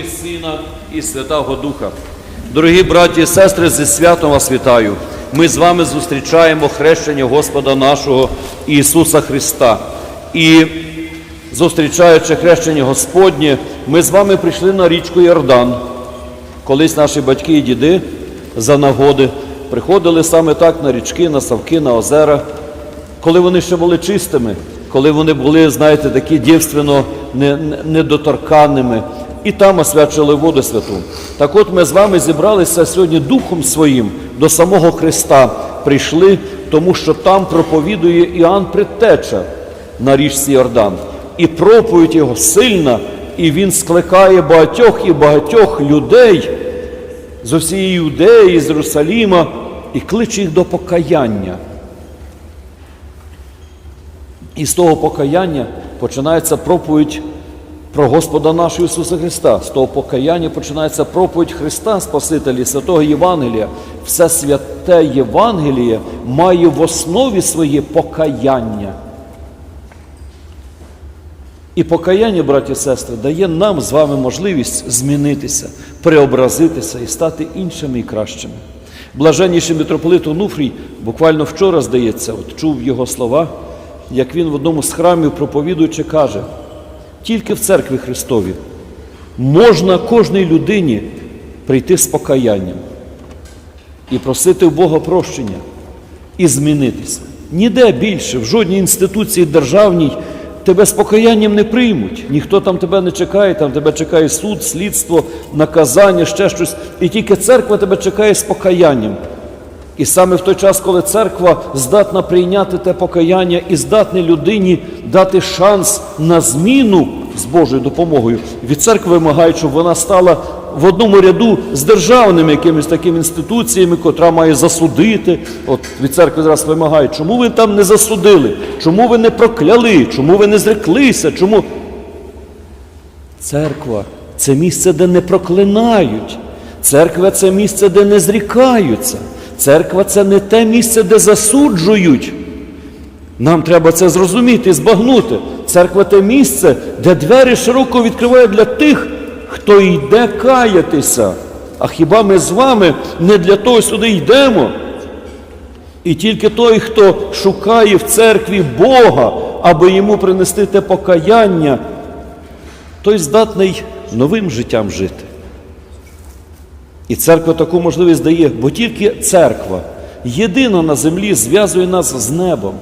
і Сина, і Святого Духа. Дорогі браті і сестри, зі святом вас вітаю. Ми з вами зустрічаємо хрещення Господа нашого Ісуса Христа. І зустрічаючи хрещення Господнє, ми з вами прийшли на річку Йордан. Колись наші батьки і діди за нагоди приходили саме так на річки, на ставки, на озера, коли вони ще були чистими, коли вони були, знаєте, такі дівственно не- не- недоторканними, і там освячили воду святу. Так от ми з вами зібралися сьогодні Духом Своїм до самого Христа прийшли, тому що там проповідує Іоанн Предтеча на річці Йордан. І проповідь його сильна, і він скликає багатьох і багатьох людей з усієї Юдеї, з Єрусаліма, і кличе їх до покаяння. І з того покаяння починається проповідь про Господа нашого Ісуса Христа. З того покаяння починається проповідь Христа, Спасителя, Святого Євангелія. Все святе Євангеліє має в основі своє покаяння. І покаяння, браті і сестри, дає нам з вами можливість змінитися, преобразитися і стати іншими і кращими. Блаженніший митрополит Онуфрій буквально вчора, здається, от чув його слова, як він в одному з храмів проповідуючи каже, тільки в церкві Христові можна кожній людині прийти з покаянням і просити в Бога прощення і змінитися. Ніде більше, в жодній інституції державній тебе з покаянням не приймуть. Ніхто там тебе не чекає, там тебе чекає суд, слідство, наказання, ще щось. І тільки церква тебе чекає з покаянням. І саме в той час, коли церква здатна прийняти те покаяння і здатна людині дати шанс на зміну з Божою допомогою, від церкви вимагають, щоб вона стала в одному ряду з державними якимись такими інституціями, котра має засудити. От від церкви зараз вимагають, чому ви там не засудили, чому ви не прокляли, чому ви не зреклися, чому. Церква це місце, де не проклинають. Церква це місце, де не зрікаються. Церква це не те місце, де засуджують. Нам треба це зрозуміти збагнути. Церква те місце, де двері широко відкривають для тих, хто йде каятися. А хіба ми з вами не для того сюди йдемо? І тільки той, хто шукає в церкві Бога, аби йому принести те покаяння, той здатний новим життям жити. І церква таку можливість дає, бо тільки церква єдина на землі зв'язує нас з небом.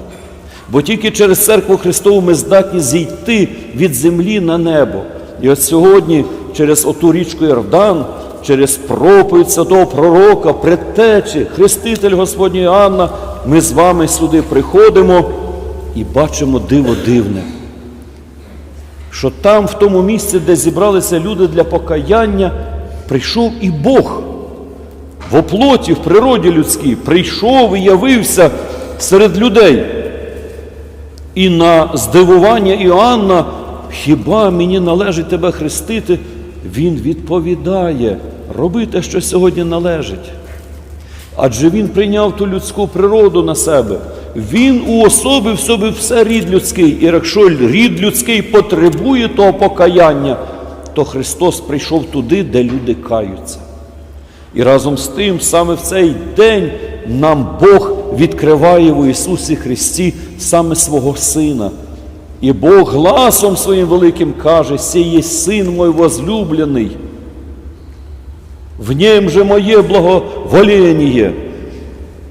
Бо тільки через церкву Христову ми здатні зійти від землі на небо. І от сьогодні, через оту річку Йордан, через проповідь святого пророка, предтечі, хреститель Господній Анна, ми з вами сюди приходимо і бачимо диво дивне що там, в тому місці, де зібралися люди для покаяння, прийшов і Бог. В оплоті, в природі людській, прийшов і явився серед людей. І на здивування Іоанна, хіба мені належить тебе хрестити? Він відповідає, роби те, що сьогодні належить. Адже він прийняв ту людську природу на себе. Він уособив собі все рід людський. І якщо рід людський потребує того покаяння, то Христос прийшов туди, де люди каються. І разом з тим, саме в цей день нам Бог відкриває в Ісусі Христі саме свого Сина. І Бог гласом своїм великим каже: «Сій є син мой возлюблений, в нім же моє благовоління.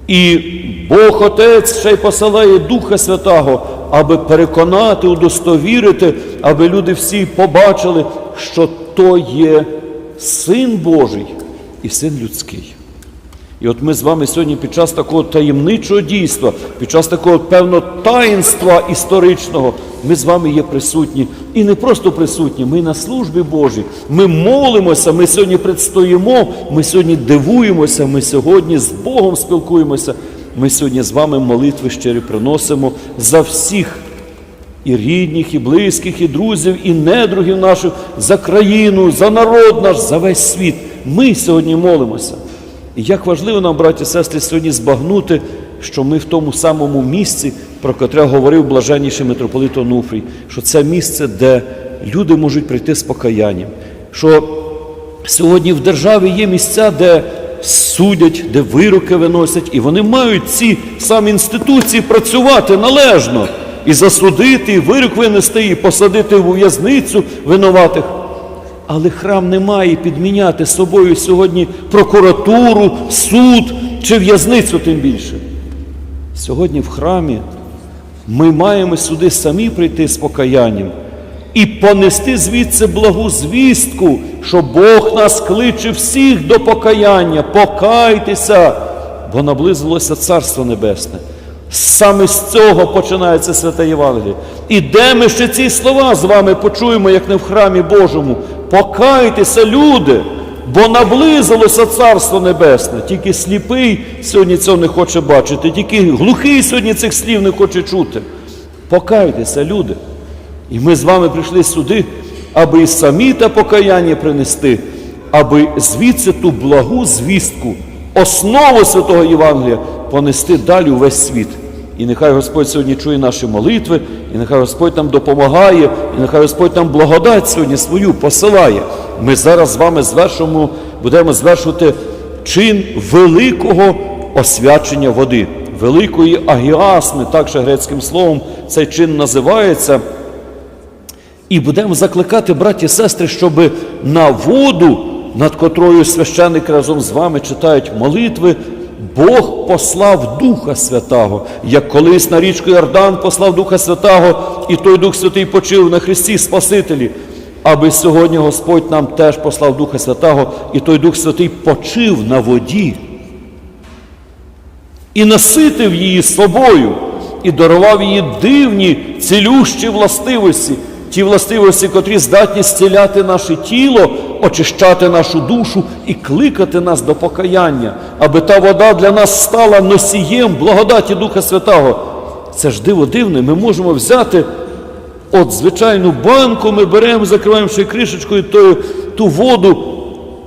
І Бог Отець ще й посилає Духа Святого, аби переконати, удостовірити, аби люди всі побачили, що то є Син Божий і Син людський. І от ми з вами сьогодні під час такого таємничого дійства, під час такого певно таїнства історичного, ми з вами є присутні. І не просто присутні, ми на службі Божій. Ми молимося, ми сьогодні предстоїмо, ми сьогодні дивуємося, ми сьогодні з Богом спілкуємося. Ми сьогодні з вами молитви щирі приносимо за всіх і рідних, і близьких, і друзів, і недругів наших, за країну, за народ наш, за весь світ. Ми сьогодні молимося. І як важливо нам, браті і сестри, сьогодні збагнути, що ми в тому самому місці, про котре говорив блаженніший митрополит Онуфрій, що це місце, де люди можуть прийти з покаянням, що Сьогодні в державі є місця, де судять, де вироки виносять, і вони мають ці самі інституції працювати належно і засудити, і вирок винести, і посадити в в'язницю винуватих. Але храм не має підміняти собою сьогодні прокуратуру, суд чи в'язницю тим більше. Сьогодні в храмі ми маємо сюди самі прийти з покаянням і понести звідси благу звістку, що Бог нас кличе всіх до покаяння. Покайтеся, бо наблизилося Царство Небесне. Саме з цього починається святе Євангеліє. І де ми ще ці слова з вами почуємо, як не в храмі Божому? Покайтеся, люди, бо наблизилося Царство Небесне. Тільки сліпий сьогодні цього не хоче бачити, тільки глухий сьогодні цих слів не хоче чути. Покайтеся, люди. І ми з вами прийшли сюди, аби самі те покаяння принести, аби звідси ту благу звістку, основу святого Євангелія понести далі у весь світ. І нехай Господь сьогодні чує наші молитви, і нехай Господь нам допомагає, і нехай Господь нам благодать сьогодні свою посилає. Ми зараз з вами звершимо, будемо звершувати чин великого освячення води, великої агіасми, так ще грецьким словом цей чин називається. І будемо закликати, браті і сестри, щоб на воду, над котрою священники разом з вами читають молитви, Бог послав Духа Святого, як колись на річку Йордан послав Духа Святого, і той Дух Святий почив на Христі Спасителі, аби сьогодні Господь нам теж послав Духа Святого, і той Дух Святий почив на воді і наситив її собою, і дарував її дивні, цілющі властивості, ті властивості, котрі здатні зціляти наше тіло, очищати нашу душу і кликати нас до покаяння, аби та вода для нас стала носієм благодаті Духа Святого. Це ж диво дивне, ми можемо взяти от звичайну банку, ми беремо, закриваємо ще кришечкою ту, ту воду,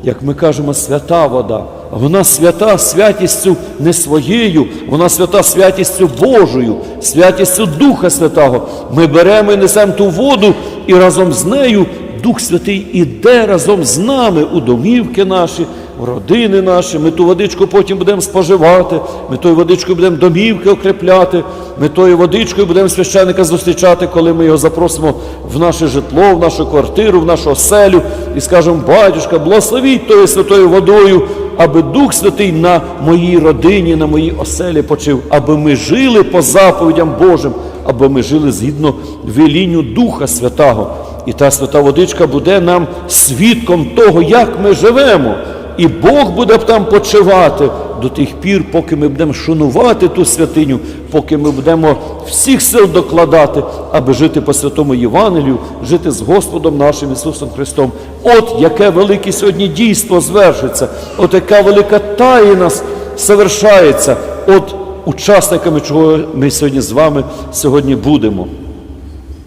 як ми кажемо, свята вода. Вона свята святістю не своєю, вона свята святістю Божою, святістю Духа Святого. Ми беремо і несемо ту воду, і разом з нею Дух Святий іде разом з нами у домівки наші, в родини наші. Ми ту водичку потім будемо споживати, ми тою водичкою будемо домівки окрепляти, ми тою водичкою будемо священника зустрічати, коли ми його запросимо в наше житло, в нашу квартиру, в нашу оселю і скажемо, батюшка, благословіть тою святою водою, аби Дух Святий на моїй родині, на моїй оселі почив, аби ми жили по заповідям Божим, аби ми жили згідно велінню Духа Святого. І та свята водичка буде нам свідком того, як ми живемо. І Бог буде там почивати до тих пір, поки ми будемо шанувати ту святиню, поки ми будемо всіх сил докладати, аби жити по святому Євангелію, жити з Господом нашим Ісусом Христом. От яке велике сьогодні дійство звершиться, от яка велика таїна совершається, от учасниками, чого ми сьогодні з вами сьогодні будемо.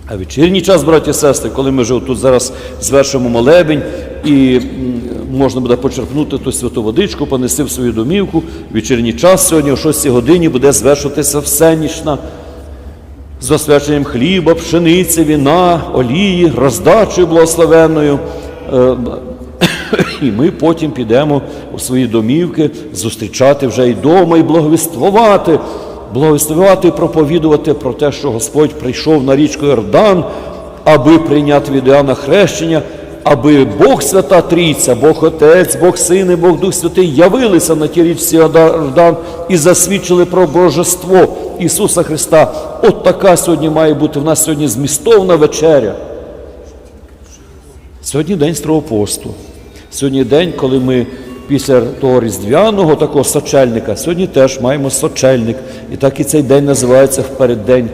А вечірній час, браті і сестри, коли ми вже тут зараз звершимо молебень і можна буде почерпнути ту святу водичку, понести в свою домівку. Вечірній час сьогодні о 6 годині буде звершуватися всенічна з освяченням хліба, пшениці, віна, олії, роздачею благословенною. Е, І ми потім підемо у свої домівки зустрічати вже й дома, і благовіствувати, благовіствувати і проповідувати про те, що Господь прийшов на річку Йордан, аби прийняти від Іоанна хрещення, аби Бог Свята Трійця, Бог Отець, Бог Син і Бог Дух Святий явилися на тій річці Йордан і засвідчили про божество Ісуса Христа. От така сьогодні має бути в нас сьогодні змістовна вечеря. Сьогодні день Строго посту. Сьогодні день, коли ми після того різдвяного такого сочельника, сьогодні теж маємо сочельник. І так і цей день називається в переддень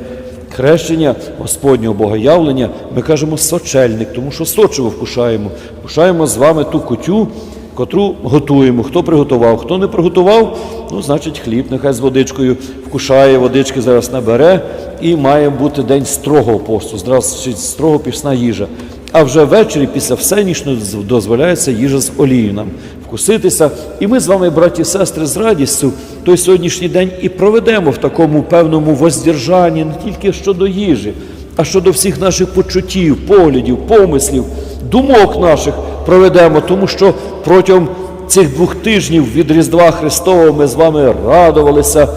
хрещення Господнього Богоявлення. Ми кажемо сочельник, тому що сочиво вкушаємо. Вкушаємо з вами ту кутю, котру готуємо. Хто приготував, хто не приготував, ну, значить, хліб нехай з водичкою вкушає, водички зараз набере, і має бути день строгого посту, значить, строго пісна їжа. А вже ввечері, після всенічного, дозволяється їжа з олією нам вкуситися. І ми з вами, браті і сестри, з радістю той сьогоднішній день і проведемо в такому певному воздержанні не тільки щодо їжі, а щодо всіх наших почуттів, поглядів, помислів, думок наших, проведемо, тому що протягом цих двох тижнів від Різдва Христового ми з вами радувалися,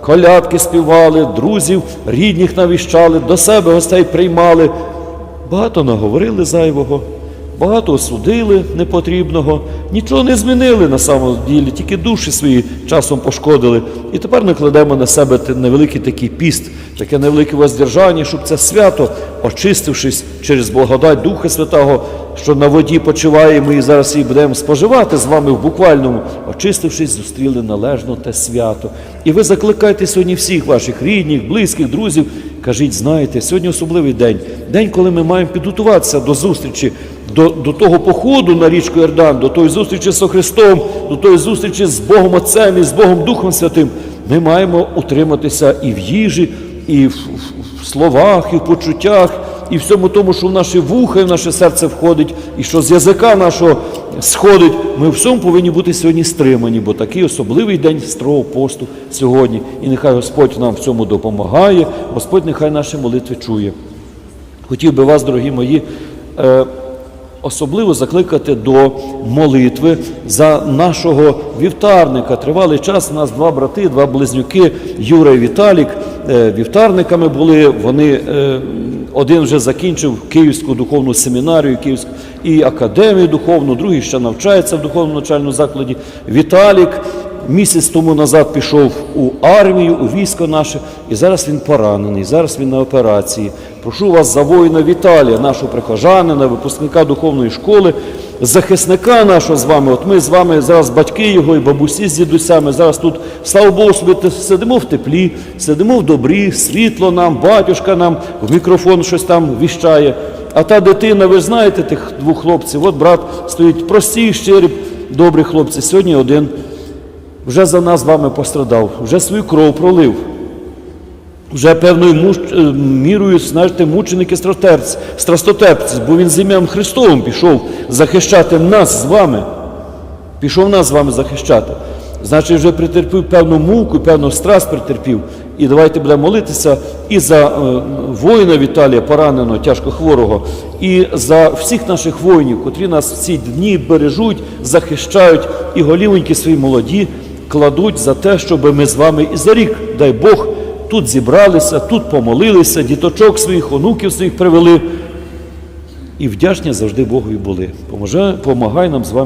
колядки співали, друзів, рідних навіщали, до себе гостей приймали. Багато наговорили зайвого, багато осудили непотрібного, нічого не змінили на самому ділі, тільки душі свої часом пошкодили. І тепер ми кладемо на себе невеликий такий піст, таке невелике воздержання, щоб це свято, очистившись через благодать Духа Святого, що на воді почиває, ми зараз її будемо споживати з вами в буквальному, очистившись, зустріли належно те свято. І ви закликайте сьогодні всіх ваших рідних, близьких, друзів. Кажіть, знаєте, сьогодні особливий день, день, коли ми маємо підготуватися до зустрічі, до, до того походу на річку Йордан, до тої зустрічі з Христом, до тої зустрічі з Богом Отцем і з Богом Духом Святим. Ми маємо утриматися і в їжі, і в, в- в словах, і в почуттях, і всьому тому, що в наші вуха і в наше серце входить, і що з язика нашого сходить. Ми в всьому повинні бути сьогодні стримані, бо такий особливий день строго посту сьогодні. І нехай Господь нам в цьому допомагає, Господь нехай наші молитви чує. Хотів би вас, дорогі мої, е, особливо закликати до молитви за нашого вівтарника. Тривалий час у нас два брати, два близнюки, Юра і Віталік, е, вівтарниками були. Вони е, один вже закінчив Київську духовну семінарію, Київську і академію духовну, другий ще навчається в духовному навчальному закладі. Віталік місяць тому назад пішов у армію, у військо наше, і зараз він поранений, зараз він на операції. Прошу вас за воїна Віталія, нашого прихожанина, випускника духовної школи, захисника нашого з вами. От ми з вами зараз батьки його і бабусі з дідусями. Зараз тут, слава Богу, собі сидимо в теплі, сидимо в добрі, світло нам, батюшка нам в мікрофон щось там віщає. А та дитина, ви знаєте тих двох хлопців, от брат стоїть прості, щирі, добрі хлопці. Сьогодні один вже за нас з вами пострадав, вже свою кров пролив. Вже певною муч- е, мірою, знаєте, мученики страстотерпці, страстотерпці, бо він з ім'ям Христовим пішов захищати нас з вами. Пішов нас з вами захищати. Значить, вже претерпів певну муку, певну страст претерпів. І давайте будемо молитися і за е, воїна Віталія, пораненого, тяжко хворого, і за всіх наших воїнів, котрі нас в ці дні бережуть, захищають, і голівоньки свої молоді кладуть за те, щоб ми з вами і за рік, дай Бог, тут зібралися, тут помолилися, діточок своїх, онуків своїх привели. І вдячні завжди Богові були. Поможе- Помагай нам з вами.